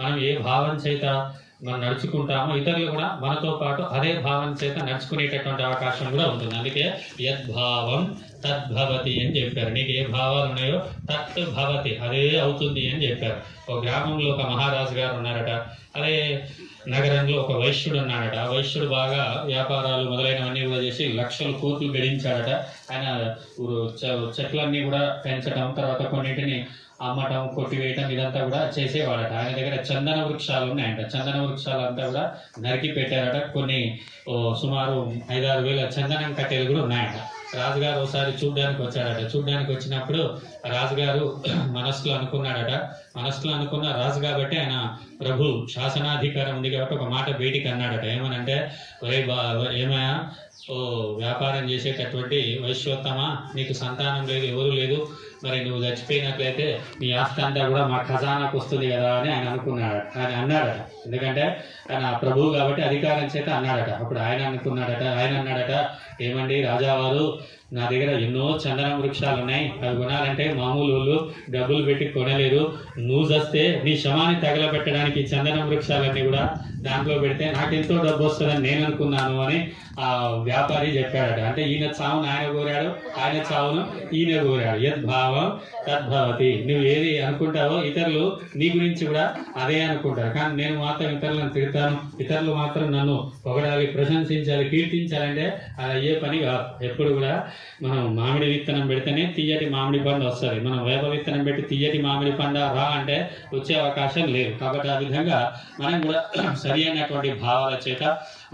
మనం ఏ భావం చేత మనం నడుచుకుంటామో ఇతరులు కూడా మనతో పాటు అదే భావం చేత నడుచుకునేటటువంటి అవకాశం కూడా ఉంటుంది. అందుకే యద్భావం తద్భవతి అని చెప్పారు. నీకు ఏ భావాలు ఉన్నాయో తత్ భవతి అదే అవుతుంది అని చెప్పారు. ఒక గ్రామంలో ఒక మహారాజు గారు ఉన్నారట. అదే నగరంలో ఒక వైశ్యుడు ఉన్నాడట. ఆ వైశ్యుడు బాగా వ్యాపారాలు మొదలైనవన్నీ కూడా చేసి లక్షలు కోట్లు గడించాడట. ఆయన చెట్లన్నీ కూడా పెంచడం తర్వాత కొన్నింటిని అమ్మటం కొట్టివేయటం ఇదంతా కూడా చేసేవాడట ఆయన దగ్గర చందన వృక్షాలు ఉన్నాయంట. చందన వృక్షాలు అంతా కూడా నరికి పెట్టారట. కొన్ని ఓ, సుమారు ఐదారు వేల చందనం కట్టెలు కూడా ఉన్నాయట. రాజుగారు ఒకసారి చూడ్డానికి వచ్చాడట చూడడానికి వచ్చినప్పుడు రాజుగారు మనసులో అనుకున్నాడట మనసులో అనుకున్న రాజు కాబట్టి ఆయన ప్రభు శాసనాధికారం ఉంది కాబట్టి ఒక మాట బయటికి అన్నాడట. ఏమనంటే ఒరే బా ఏమయ్యా? ఓ వ్యాపారం చేసేటటువంటి వైశ్యోత్తమ నీకు సంతానం లేదు ఎవరు లేదు. మరి నువ్వు చచ్చిపోయినట్లయితే నీ ఆస్తి అంతా కూడా మా ఖజానాకు వస్తుంది కదా అని ఆయన అనుకున్నాడు. ఆయన అన్నాడట. ఎందుకంటే ఆయన ప్రభువు కాబట్టి అధికారం చేత అన్నాడట. అప్పుడు ఆయన అనుకున్నాడట ఆయన అన్నాడట ఏమండి రాజావారు నా దగ్గర ఎన్నో చందనం వృక్షాలు ఉన్నాయి. అవి కొనాలంటే మామూలు వాళ్ళు డబ్బులు పెట్టి కొనలేదు. నువ్వు వస్తే నీ శమాన్ని తగలబెట్టడానికి చందనం వృక్షాలన్నీ కూడా దాంట్లో పెడితే నాకెంతో డబ్బు వస్తుందని నేను అనుకున్నాను అని ఆ వ్యాపారి చెప్పాడట. అంటే ఈయన చావును ఆయన కోరాడు ఆయన చావును ఈయన కోరాడు. యద్భావం తద్భావతి నువ్వు ఏది అనుకుంటావో ఇతరులు నీ గురించి కూడా అదే అనుకుంటారు. కానీ నేను మాత్రం ఇతరులను తిడతాను. ఇతరులు మాత్రం నన్ను పొగడాలి ప్రశంసించాలి కీర్తించాలంటే అది అయ్యే పని కాదు. ఎప్పుడు కూడా మనం మామిడి విత్తనం పెడితేనే తీయటి మామిడి పండు వస్తుంది. మనం వేప విత్తనం పెట్టి తీయటి మామిడి పండు రా అంటే వచ్చే అవకాశం లేదు. కాబట్టి ఆ విధంగా మనం కూడా సరి అయినటువంటి భావాల చేత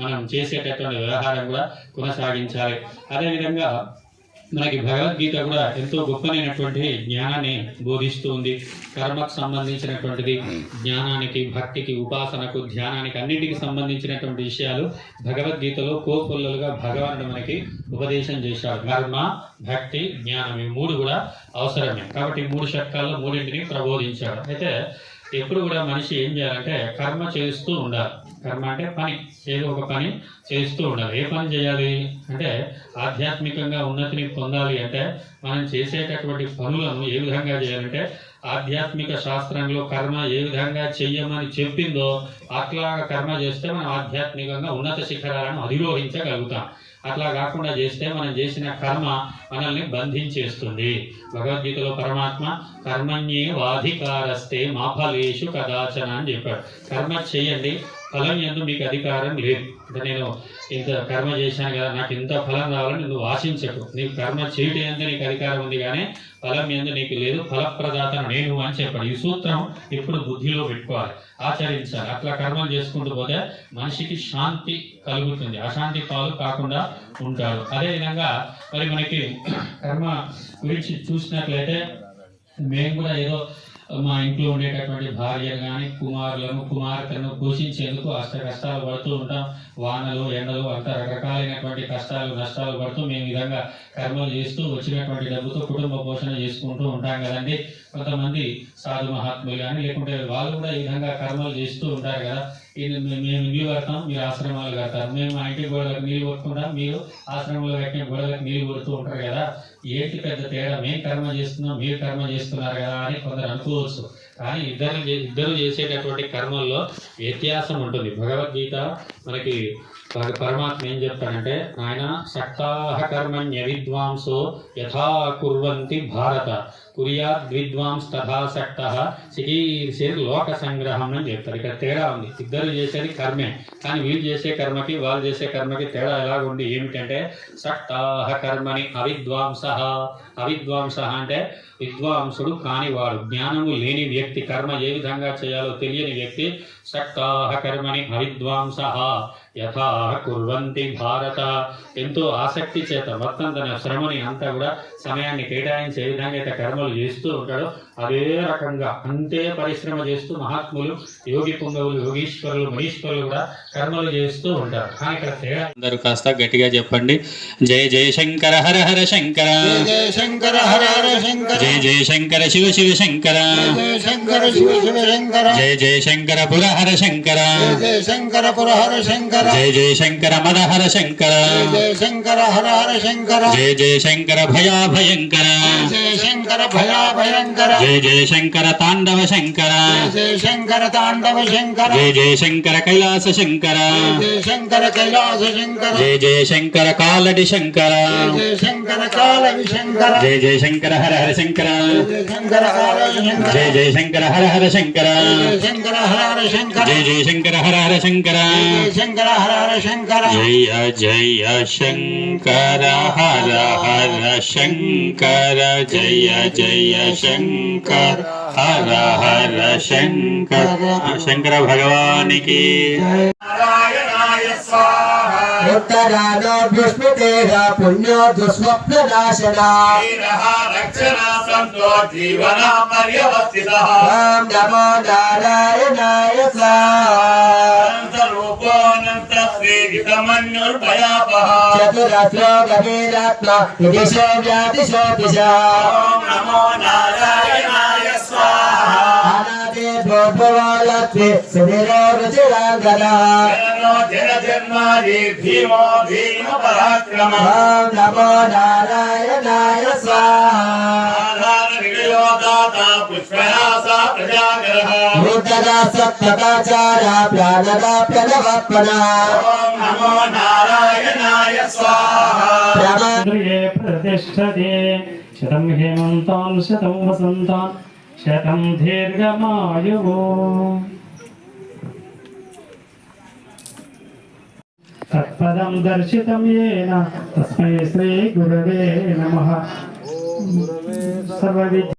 మనం చేసేటటువంటి వ్యవహారం కూడా కొనసాగించాలి. అదేవిధంగా మనకి భగవద్గీత కూడా ఎంతో గొప్పనైనటువంటి జ్ఞానాన్ని బోధిస్తూ ఉంది కర్మకు సంబంధించినటువంటిది జ్ఞానానికి భక్తికి ఉపాసనకు ధ్యానానికి అన్నిటికి సంబంధించినటువంటి విషయాలు భగవద్గీతలో కోకొల్లలుగా భగవానుడు మనకి ఉపదేశం చేశాడు. కర్మ భక్తి జ్ఞానం ఈ మూడు కూడా అవసరమే. కాబట్టి మూడు శక్తాల్లో మూడింటిని ప్రబోధించాడు. అయితే ఎప్పుడు కూడా మనిషి ఏం చేయాలంటే కర్మ చేస్తూ ఉండాలి. కర్మ అంటే పని ఏదో ఒక పని చేస్తూ ఉండాలి. ఏ పని చేయాలి? అంటే ఆధ్యాత్మికంగా ఉన్నతిని పొందాలి అంటే మనం చేసేటటువంటి పనులను ఏ విధంగా చేయాలంటే ఆధ్యాత్మిక శాస్త్రంలో కర్మ ఏ విధంగా చెయ్యమని చెప్పిందో అట్లాగా కర్మ చేస్తే మనం ఆధ్యాత్మికంగా ఉన్నత శిఖరాలను అధిరోహించగలుగుతాం. అట్లా కాకుండా చేస్తే మనం చేసిన కర్మ మనల్ని బంధించేస్తుంది. భగవద్గీతలో పరమాత్మ కర్మణ్యే వాధికారస్తే మా ఫలేషు కదాచన అని చెప్పాడు. కర్మ చేయండి ఫలం ఎందు మీకు అధికారం లేదు. అంటే నేను ఇంత కర్మ చేశాను కదా నాకు ఇంత ఫలం రావాలని నువ్వు ఆశించకు. నీకు కర్మ చేయడం ఎందు నీకు అధికారం ఉంది కానీ ఫలం ఎందు నీకు లేదు. ఫలప్రదాతను నేను అని చెప్పాడు. ఈ సూత్రం ఇప్పుడు బుద్ధిలో పెట్టుకోవాలి. ఆచరించాలి. అట్లా కర్మలు చేసుకుంటూ పోతే మనిషికి శాంతి కలుగుతుంది. అశాంతి పాలు కాకుండా ఉంటాడు అదేవిధంగా మరి మనకి కర్మ గురించి చూసినట్లయితే మేము కూడా ఏదో మా ఇంట్లో ఉండేటటువంటి భార్య కానీ కుమారులను కుమార్తెను పోషించేందుకు అష్ట కష్టాలు పడుతూ ఉంటాం. వానలు ఎండలు అంత రకరకాలైనటువంటి కష్టాలు నష్టాలు పడుతూ మేము విధంగా కర్మలు చేస్తూ వచ్చినటువంటి డబ్బుతో కుటుంబ పోషణ చేసుకుంటూ ఉంటాం కదండి. కొంతమంది సాధు మహాత్ములు కానీ లేకుంటే వాళ్ళు కూడా ఈ విధంగా కర్మలు చేస్తూ ఉంటారు కదా. మేము ఇల్లు కడతాం మీరు ఆశ్రమాలు కడతారు. మేము ఐటీ గోడలకు నీళ్ళు కొట్టుకుంటాం. మీరు ఆశ్రమంలో కట్టిన గోడలకు నీళ్ళు కొడుతూ ఉంటారు కదా. ఏంటి పెద్ద తేడా? మేము కర్మ చేస్తున్నాం మీరు కర్మ చేస్తున్నారు కదా అని కొందరు అనుకోవచ్చు. కానీ ఇద్దరు చే- ఇద్దరు చేసేటటువంటి కర్మల్లో వ్యత్యాసం ఉంటుంది. భగవద్గీత మనకి పరమాత్మ ఏం చెప్తాడంటే ఆయన సక్తాహ కర్మణ్య విద్వాంసో యథా కుర్వంతి భారత. కురియా విద్వాంస్ తథా సక్త లోక సంగ్రహం అని చెప్తారు. ఇక్కడ తేడా ఉంది. ఇద్దరు చేసేది కర్మే. కానీ వీళ్ళు చేసే కర్మకి వాళ్ళు చేసే కర్మకి తేడా ఎలాగుంది? ఏమిటంటే సక్తాహ కర్మని అవిద్వాంస. అవిద్వాంస అంటే విద్వాంసుడు కానివాడు. జ్ఞానము లేని వ్యక్తి కర్మ ఏ విధంగా చేయాలో తెలియని వ్యక్తి సక్తాహ కర్మని అవిద్వాంస. యథా కుర్వంతి భారత. ఎంతో ఆసక్తి చేత మొత్తం తన శ్రమని అంతా కూడా సమయాన్ని కేటాయించి ఏ విధంగా అయితే కర్మలు చేస్తూ ఉంటాడో. అదే రకంగా అంతే పరిశ్రమ చేస్తూ మహాత్ములు యోగి పుంగవులు యోగీశ్వరులు మహీశ్వరులు కూడా కర్మలు చేస్తూ ఉంటారు. కానీ ఇక్కడ తేడా అందరూ కాస్త గట్టిగా చెప్పండి. జయ జయ శంకర హర హర శంకర. జయ శంకర హర హర శంకర. జయ జయ శంకర శివ శివ శంకర. జయ శంకర శివ శివ శంకర. జయ జయ శంకర పుర హర శంకర. జయ శంకర పుర హర శంకర. శంకర జయ జయ శంకర మదహర శంకర జయ శంకర హర హర శంకర జయ జయ శంకర భయాభయంకర జయ శంకర భయాభయంకర జయ జయ శంకర తాండవ శంకర జయ శంకర తాండవ శంకర జయ జయ శంకర కైలాస శంకర జయ శంకర కైలాస శంకర జయ జయ శంకర కాలడి శంకర జయ శంకర కాల విశంకర జయ జయ శంకర హర హర శంకర జయ శంకర హర శంకర జయ జయ శంకర హర హర శంకర జయ శంకర హర హర శంకర జయ జయ శంకర హర హర శంకర జయ శంకర హర హర శంకర జయ జయ శంకర హర హర శంకర జయ జయ శంకర హర హర శంకర శంకర భగవానికి ఉత్తరాదోభ్యుస్మృతేర పుణ్యో దుస్వప్ననాశనా జీవన పర్యవస్థిత ఓం నమో నారాయణాయ స్వాహ రూపోనంత శ్రీగితమన్యుర్భయాపహ చతురస్రో గవీరాత్మ దిశో వ్యాధిశో దిశ ఓం నమో నారాయణాయ స్వాహ అనాదే భూభవాలత్రి సుధిరో రుచిరాంగన. జనో జన జన్మాది భీమో భీమ పరాక్రమ. ఓం నమో నారాయణాయ స్వాహ. ఆధార విజయోదాత పుష్పయాస ప్రజాగ్రహ. భూతదా శతం దీర్ఘమాయువు. తత్పదం దర్శితం ఏన తస్మై శ్రీ గురవే నమ. సర్వ